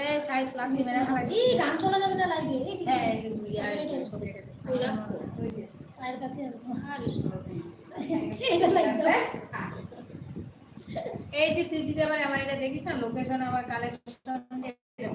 এই সাইজ লাঠি মেরে ফেলা এই গান চলা যাবে না লাইভে এই হ্যাঁ ছবি রেখে ওই রাখছো? ওই যে। পায়ের কাছে আসব আরে এটা লাইভ এই যে তুই যদি আবার আমার এটা দেখিস না লোকেশন আমার কালেকশন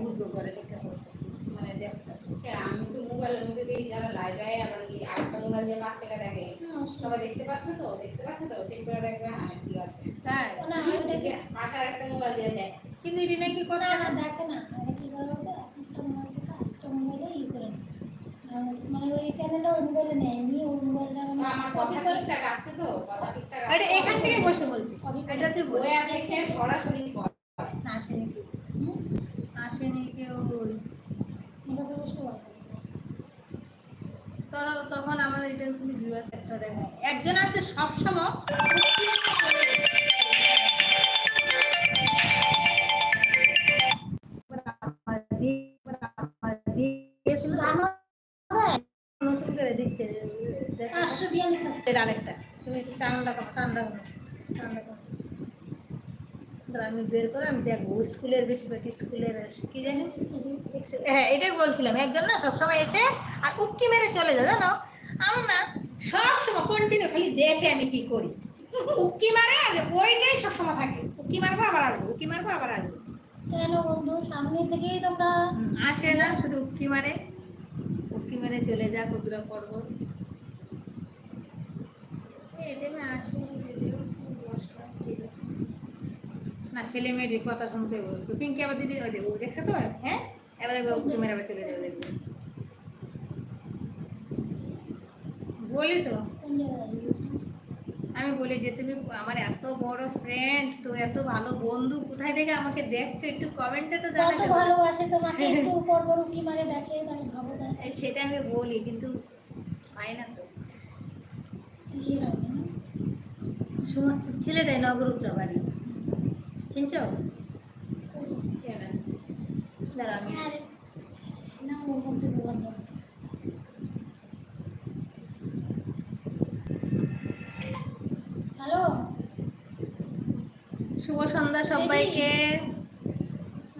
বুঝব করে দেখতে করতেছি মানে দেখতেছি। আমি তো মোবাইলের মধ্যে দেখি যারা লাইভ কি আরেকটা মোবাইল দিয়ে পাঁচ টাকা দেখে? সবাই দেখতে পাচ্ছ তো? দেখতে পাচ্ছ তো? চেক করে দেখবে হ্যাঁ ঠিক আছে। তাই? না পাশে আরেকটা মোবাইল দিয়ে দেয় কিন্তু এটা নাকি করে না দেখে না মানে কি করে বলতো একটা মোবাইল থেকে আরেকটা মোবাইলে ই করে নেয়। আর মানে ওই মোবাইলে ওই মোবাইলটা আমার কথা ঠিকঠাক আসছে তো? কথা ঠিকঠাক এটা এখান থেকে বসে বলছি। এটা তুই বই সরাসরি কর। আসেনি কেউ। হুম? আসেনি কেউ। এটা তো বসে বল। তখন আমাদের এটা কিন্তু ভিউয়ার্স একটা দেখায়। একজন আছে সবসময় আছে আরেকটা। তুমি চান্ডা করো চান্ডা করো চান্ডা করো আমি বের করে আমি দেখব স্কুলের বেশিরভাগ স্কুলের কি জানি? হ্যাঁ এটাই বলছিলাম একজন না সবসময় এসে আর উক্কি মেরে চলে যায় জানো? আমার না সবসময় কন্টিনিউ খালি দেখে আমি কি করি। উক্কি মারে আর ওইটাই সবসময় থাকে। উক্কি মারবো আবার আসব উক্কি মারবো আবার আসব। কেন বন্ধু? সামনে থেকেই তোমরা আসে না শুধু উক্কি মারে। উক্কি মেরে চলে যা কতটা পর্ব এটা আমি আসি যদিও, বসলাম, ঠিক আছে। না ছেলে মেয়েদের কথা শুনতে বলব পিঙ্কি আবার দিদি ওই দেখো দেখছ তো? হ্যাঁ? এবার দেখবে উক্কি আবার চলে যাবে দেখবে। বলি তো? আমি বলি যে তুমি আমার এত বড় ফ্রেন্ড তো এত ভালো বন্ধু কোথায় থেকে আমাকে দেখছ? একটু কমেন্টে তো জানাবে। ভালোবাসে তোমাকে একটু পর পর কি মারে দেখে তাহলে। ভাবো সেটা আমি বলি কিন্তু পাই না তো। ইয়ে ছেলেটাই নগরুপটা বাড়ি। চিনছো? দাঁড়া আমি দরকার হ্যালো? শুভ সন্ধ্যা সবাইকে।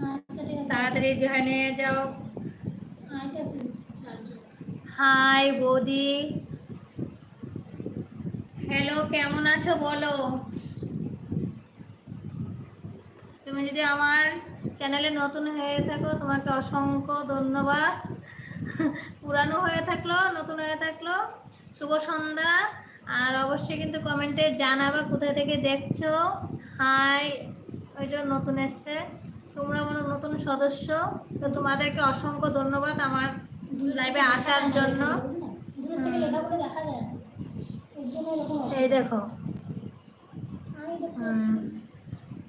আচ্ছা ঠিক তাড়াতাড়ি জয়েন হয়ে যাও। হাই বৌদি। কেমন আছো বলো? তুমি যদি আমার চ্যানেলে নতুন হয়ে থাকো তোমাকে অসংখ্য ধন্যবাদ। পুরানো হয়ে থাকল নতুন হয়ে থাকল শুভ সন্ধ্যা। আর অবশ্যই কিন্তু কমেন্টে জানাবা কোথা থেকে দেখছ। হাই ওইটা নতুন এসছে। তোমরা মনে নতুন সদস্য। তো তোমাদেরকে অসংখ্য ধন্যবাদ আমার লাইভে আসার জন্য। দূর থেকে লেখাগুলো দেখা যায় না এর জন্য এরকম এই দেখো।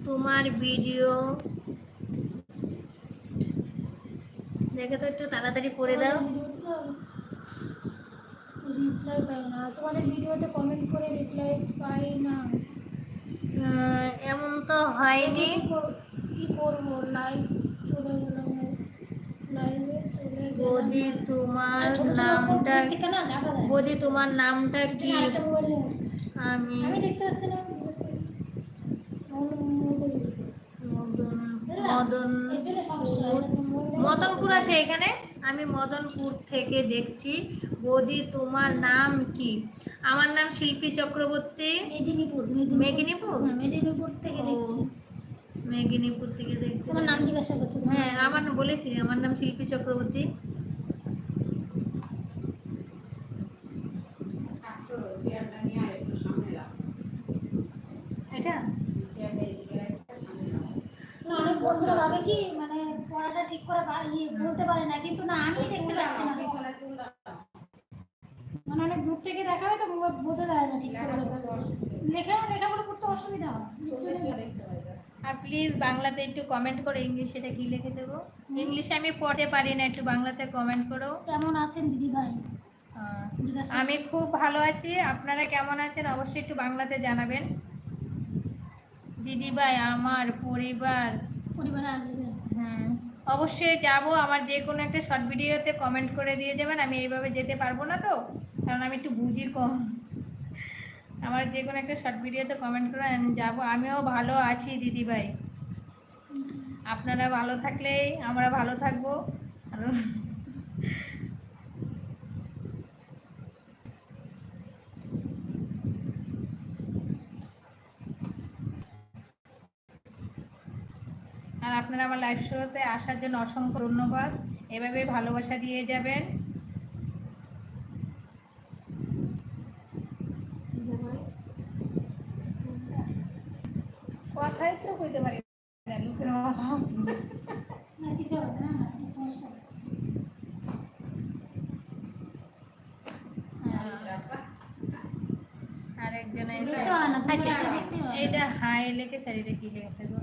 তোমার ভিডিও দেখে তো একটু তাড়াতাড়ি করে দাও। রিপ্লাই পাই না। তোমাদের ভিডিওতে কমেন্ট করে রিপ্লাই পাই না। এমন তো হয়নি। কি কর- কি করব? লাইভ চলে গেলাম লাইভে বৌদি তোমার নামটা বৌদি তোমার নামটা কি। আমি আমার। মদন হয়। মদনপুর আছে এখানে? আমি মদনপুর থেকে দেখছি। বৌদি তোমার নাম কি? আমার নাম শিল্পী চক্রবর্তী। মেদিনীপুর মেদিনীপুর? হ্যাঁ, মেদিনীপুর থেকে দেখছি। মেদিনীপুর থেকে দেখছি। তোমার নাম জিজ্ঞাসা করছে হ্যাঁ আমার নাম বলেছি আমার নাম শিল্পী চক্রবর্তী আসলো চেয়ারটা নিয়ে আর একটু সামনে রাখ এটা? না, অনেক বন্ধুরা ভাবে কি মানে পড়াটা ঠিক করে ইয়ে বলতে পারে না কিন্তু না আমি দেখতে পাচ্ছি না। মানে অনেক দূর থেকে দেখাবে তো বোঝা যায় না ঠিক করে লেখা লেখাগুলো পড়তে অসুবিধা হয়। হয়। আর প্লিজ বাংলাতে একটু কমেন্ট করো ইংলিশে এটা কি লিখেছে গো? ইংলিশে আমি পড়তে পারি না একটু বাংলাতে কমেন্ট করো। কেমন আছেন দিদি ভাই? আমি খুব ভালো আছি আপনারা কেমন আছেন? অবশ্যই একটু বাংলাতে জানাবেন। দিদিভাই আমার পরিবার। পরিবারে আসবে। হ্যাঁ। অবশ্যই যাব আমার যে কোনো একটা শর্ট ভিডিওতে কমেন্ট করে দিয়ে যাবেন আমি এইভাবে যেতে পারব না তো কারণ আমি একটু বুঝি কম। আমার যে কোনো একটা শর্ট ভিডিওতে কমেন্ট করে যাব আমিও ভালো আছি দিদিভাই। আপনারা ভালো থাকলেই আমরা ভালো থাকব। আর আর আপনারা আমার লাইভ শোতে আসার জন্য অসংখ্য ধন্যবাদ। এভাবে ভালোবাসা দিয়ে যাবেন। কথাই তো কইতে পারি না লোকের কথা না কিছু না আরেকজন হয় না, তুমি আচ্ছা এটা হয়। হাই লেখেছে আর এটা কি লেখেছে গো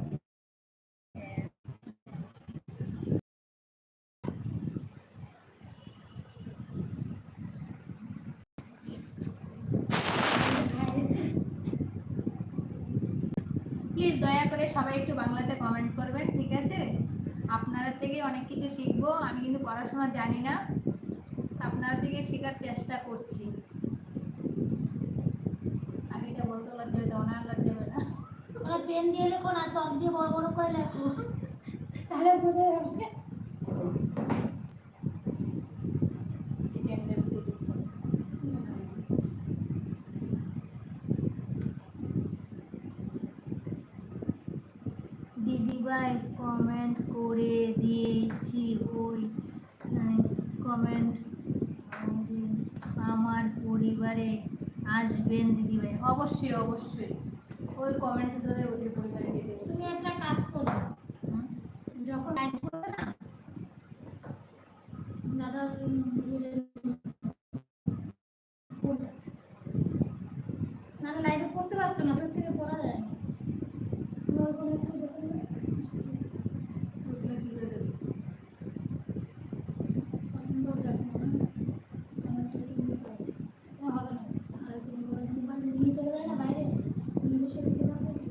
প্লিজ দয়া করে সবাই একটু বাংলাতে কমেন্ট করবেন ঠিক আছে? আপনারা থেকে অনেক কিছু শিখব আমি কিন্তু পড়াশোনা জানি না। আপনারা থেকে শেখার চেষ্টা করছি। আগেটা বলতে লজ্জা হতো ওনার লজ্জা হবে না। ওরা পেন দিয়ে লেখো না চক দিয়ে বড় বড় করে লেখো। তাহলে বুঝে যাবে এটা এমনি উঠে দিতে হবে। দিদিভাই কমেন্ট করে দিয়েছি ওই কমেন্ট আমার পরিবারে আসবেন দিদিভাই। অবশ্যই অবশ্যই। ওই কমেন্ট ধরে ওদের পরিবারে যেতে তুমি একটা কাজ করো। যখন লাইভ করবে না দাদার উম, ইয়ে, করবে। নাহলে লাইভে করতে পারছ না ওর থেকে পড়া যায় না তুমি ওইখানে একটু দেখে নেবে। ওগুলো কি করে দেবো? পছন্দ দেখো না চ্যানেলটা একটু নিতে হবে না, হবে না আর যে মোবাইল মোবাইল নিয়ে চলে যায় না বাইরে নিজস্ব দিতে পারবে না।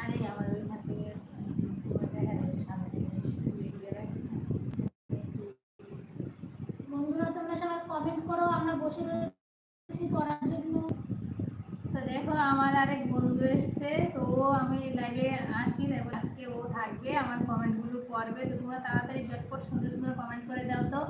আরে আমার ওইখান থেকে তোমার দেখা যাচ্ছে সামনে থেকে বেশি ঘুরে ঘুরে রাখি না। বন্ধুরা তোমরা সবাই কমেন্ট করো আমরা বসে রয়েছি পড়ার জন্য। তো দেখো, আমার আরেক বন্ধু এসছে, তো ও আমি লাইভে আসি। দেখো, আজকে ও থাকবে, আমার কমেন্টগুলো পড়বে। তো তোমরা তাড়াতাড়ি ঝটপট সুন্দর সুন্দর কমেন্ট করে দাও তো।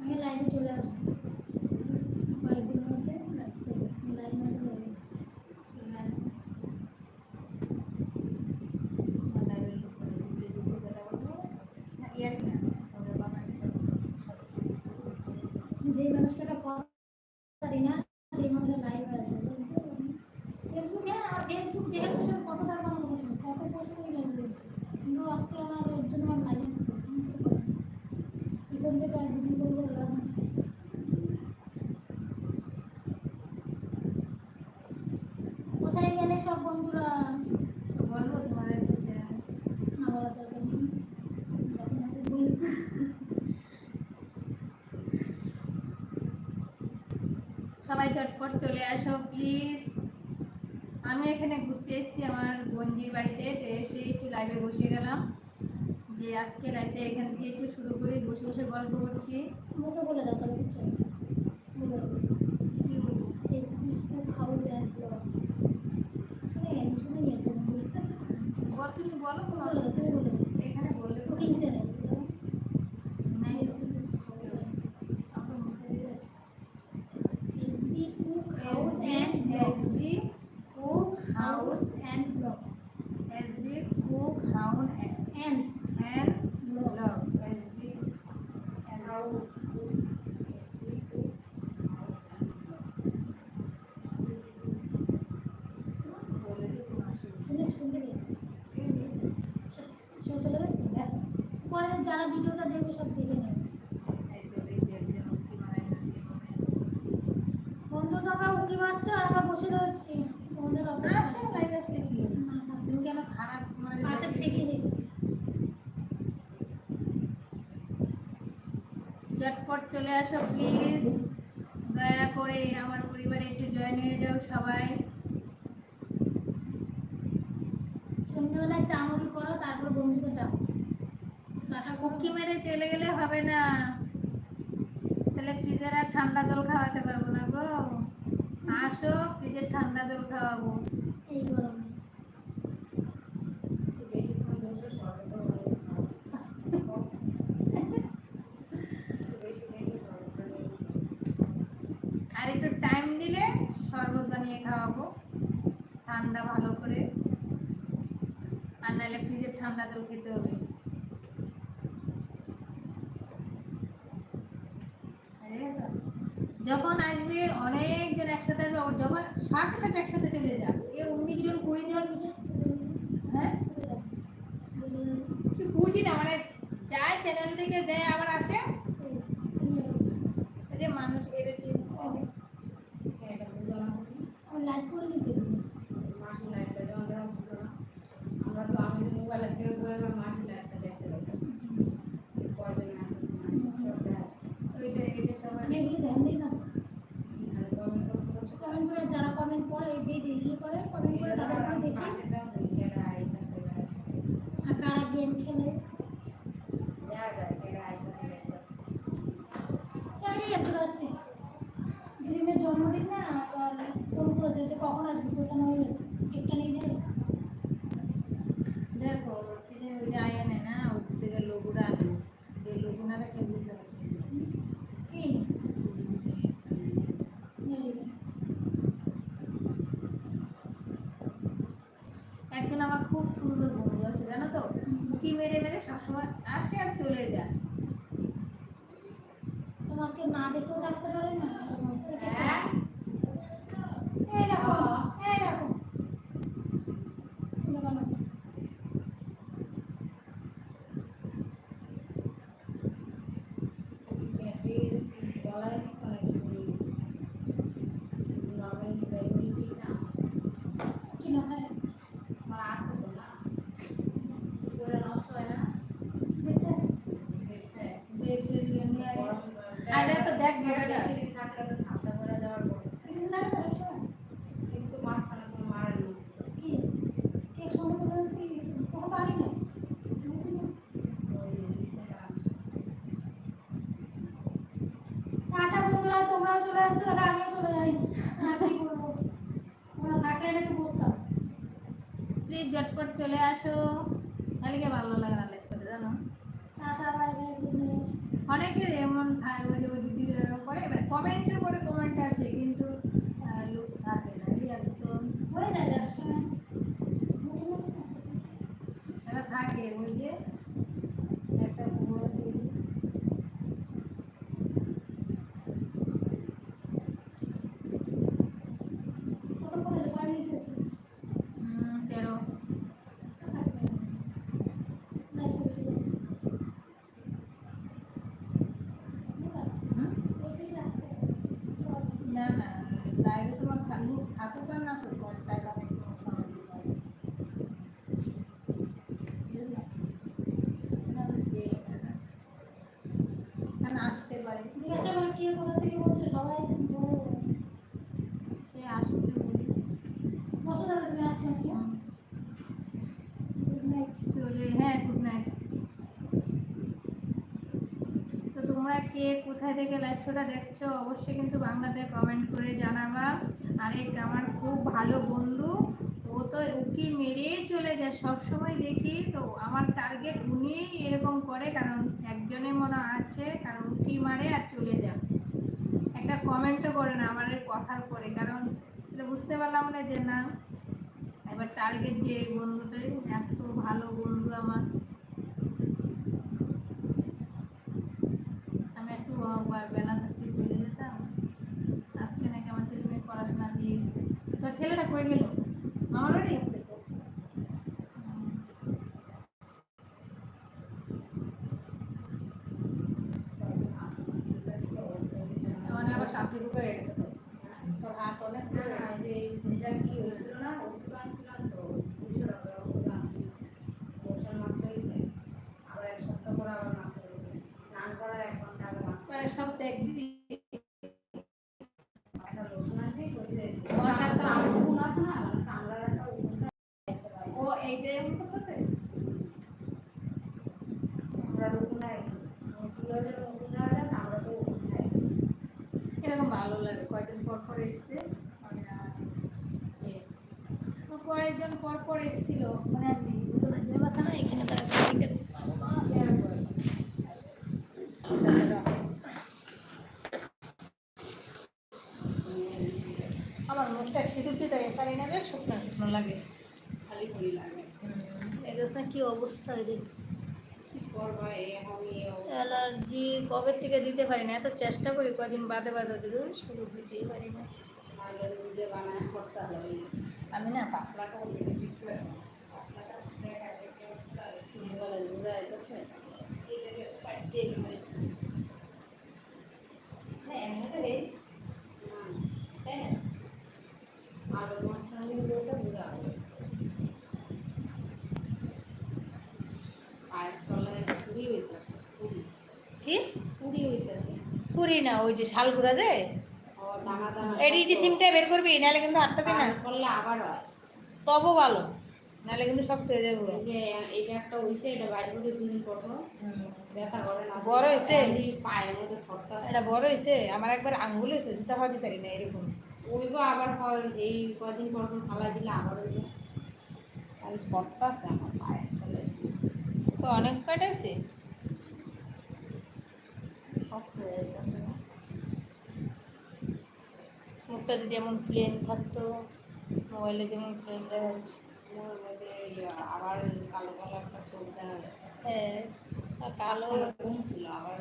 আমি লাইভে চলে আসব কয়েকদিনের মধ্যে লাইভ মধ্যে রয়ে যাব। আমার লাইভের লোক করে বুঝিয়ে বুঝিয়ে কথা বলব না ইয়ার কি না ওদের বাবা যেই মানুষটাকে পারি না সেই মানুষটা লাইভে আসবে ফেসবুকে আর ফেসবুক যেখানে পেছনে ফটো থাকবে আমার কোনো সময় ফটো পোস্ট করে লাইভে দেবো কিন্তু আজকে আমার এর জন্য আমার লাইভে আসতে হবে, আমি কিছু করার নেই। পিছন থেকে আর ভিডিও করব লাভ নেই। কোথায় গেলে সব বন্ধুরা বলব তোমাদের না বলার দরকার নেই। যখন আমি বলব। সবাই ঝটপট চলে আসো প্লিজ আমি এখানে ঘুরতে এসেছি আমার গঞ্জির বাড়িতে তো এসে একটু লাইভে বসে গেলাম। যে আজকে লাইভটা এখান থেকে একটু শুরু করে বসে বসে গল্প করছি। মুখে বলে দাও তাহলে কিছু উঁকি মারছো? আর আমরা বসে রয়েছি। তোমাদের অপেক্ষা আসে লাইট আসলে কি তুমি কেন খারাপ? মানে পাশের থেকে দেখছি। ঝটপট চলে আসো প্লিজ দয়া করে আমার পরিবারে একটু জয়েন হয়ে যাও সবাই। সন্ধ্যেবেলায় চা মুড়ি করো তারপর বন্ধুকে ডাকো। চাটা কুকি মেরে চলে গেলে হবে না। তাহলে ফ্রিজের আর ঠান্ডা জল খাওয়াতে পারব না গো। আসো ফ্রিজের ঠান্ডা জল খাওয়াবো। এই গরমে। আর একটু টাইম দিলে শরবত বানিয়ে খাওয়াবো। ঠান্ডা ভালো করে। আর নাহলে ফ্রিজের ঠান্ডা জল খেতে হবে। যখন আসবে অনেক একসাথে যখন ষাটের সাথে একসাথে চলে যান এ উনিশ জন, কুড়ি জন হ্যাঁ? বুঝি না মানে যায় চ্যানেল থেকে যায় আবার আসে। যে মানুষ প্লিজ ঝটপট চলে আসো। কালকে ভালো লাগে না লেট করে জানো? অনেকের এমন থাকে ওই যে ওই দিদিরা করে এবার কমেন্টের পরে কমেন্ট আসে কিন্তু থেকে লাইভ শোটা দেখছ, অবশ্যই কিন্তু বাংলাতে কমেন্ট করে জানাবা। আরেক আমার খুব ভালো বন্ধু, ও তো উকি মেরে চলে যায় সব সময় দেখি। তো আমার টার্গেট উনি এরকম করে, কারণ একজনে মনে আছে, কারণ উকি মারে আর চলে যায়। একটা কমেন্টও করে না আমার কথার পরে কারণ বুঝতে পারলাম না যে না, এবার টার্গেট যে বন্ধুটাই, এত ভালো বন্ধু আমার। সোমবার বেলা থাকতে চলে যেতাম। আজকে নাকি আমার ছেলে মেয়ে পড়াশোনা দিয়েছে। তো ছেলেটা কই গেল? আমার বাড়ি? ভালো লাগে। কয়েকজন পর পর এসছে। মানে কয়েকজন পর পর এসেছিল। মানে না এখানে তারা আমার মুখটা সিঁদুর দিতে পারি না রে শুকনো শুকনো লাগে। খালি করি লাগে। কি অবস্থা এদের কি করবা এই এখন এই অবস্থা। অ্যালার্জি কবে থেকে দিতে পারি না? এত চেষ্টা করি কদিন বাদে বাদে দিতে শুধু দিতেই পারি না। আমি না পাতলা পাতলা করে দিতে দিতে পাতলাটা দেখা দেখে সুন্দর বোঝা যাইতেছে এই জায়গায় পাঠিয়ে দিবে আলুর মাঝখানে দিলে ওটা বোঝা হবে পায়ের তলায় পুরি হইতেছে পুরি কি পুরি হইতেছে করি না ওই যে শালগুড়া যে? ও দানা দানা সিমটা বের করবি নাহলে কিন্তু হাত থেকে না। করলে আবার হয়। তবু ভালো নাহলে কিন্তু শক্ত হয়ে যাবে। যে এটা একটা হইছে এটা বাইরে করে দুদিন পর ব্যথা করে না। বড় হইছে? এই পায়ের মধ্যে সরতা এটা বড় হয়েছে আমার একবার আঙ্গুল হয়েছে জুতা খাওয়াতে পারি না এরকম। ওইব আবার পর এই কদিন পর পর ফালা দিলে আবার হইব। আমি সরতা আছে আমার তলে তো অনেক কাটাইছে শক্ত হয়ে যাচ্ছে না মুখটা যদি এমন প্লেন থাকতো মোবাইলে যেমন প্লেন দেখা আবার কালো কালো একটা চোখ দেখা হ্যাঁ কালো ছিল আবার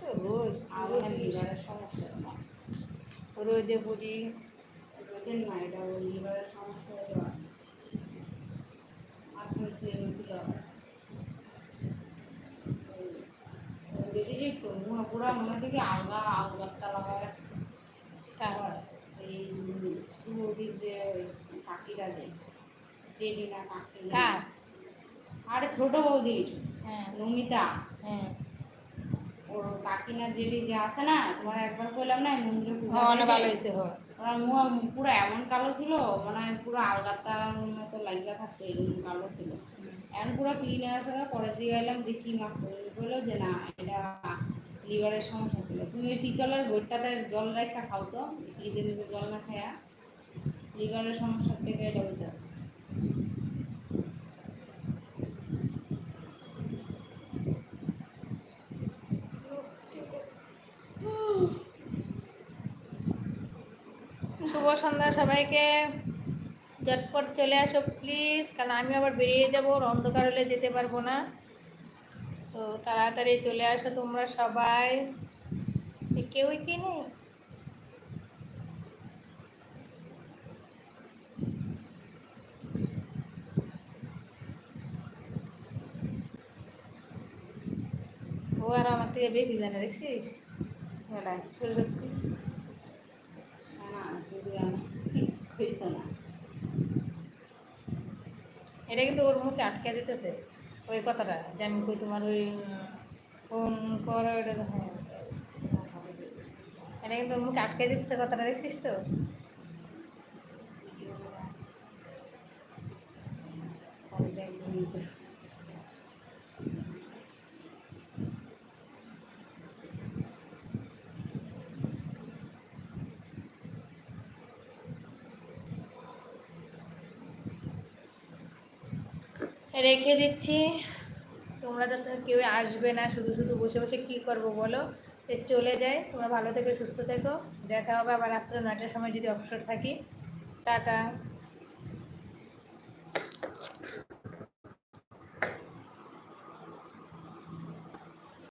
তো রোদ আমার লিভারের সমস্যা রোদে পড়ি। রোদের না এটা লিভারের সমস্যা হলো প্লেন ছিল পুরা মনে থেকে আলগা আলগাটা লাগা রাখছে। তারপর এই যে কাকিরা যে না না। আরে ছোট বৌদির হ্যাঁ। নমিতা। হ্যাঁ। ওর কাকিনা যে আছে না তোমার একবার কইলাম না মন্দিরে হ্যাঁ, অনেক ভালো হয়েছে হয়। মুখ পুরো এমন কালো ছিল মানে পুরো আলগাতার মতো লাগিয়া থাকতো এরকম কালো ছিল। এখন পুরো ক্লিন হয়ে আছে পরে যে গেলাম কি মাখছো বলল যে না এটা লিভারের সমস্যা ছিল। তুমি ওই পিতলের বইটাতে জল রেখা খাও তো, ফ্রিজে নিজে জল না খায়া লিভারের সমস্যা থেকে এটা হইতেছে শুভ সন্ধ্যা সবাইকে। ঝটপট চলে আসো প্লিজ কারণ আমি আবার বেরিয়ে যাব, অন্ধকার হলে যেতে পারব না। তো তাড়াতাড়ি চলে আসো তোমরা সবাই। কেউই কি নেই? ও আর আমার থেকে বেশি জানে দেখছিস? সত্যি। না। এটা কিন্তু ওর মুখে আটকে দিতেছে। ওই কথাটা, যে আমি কই তোমার ওই ফোন করো এটা হ্যাঁ। এটা কিন্তু মুখ আটকে দিচ্ছে কথাটা, দেখছিস তো। রেখে দিচ্ছি। তোমরা তো কেউ আসবে না, শুধু শুধু বসে বসে কি করব বলো? চলে যায় তোমরা ভালো থেকে, সুস্থ থেকো। দেখা হবে আবার রাত্রে নয়টার সময় যদি অবসর থাকি। টাটা।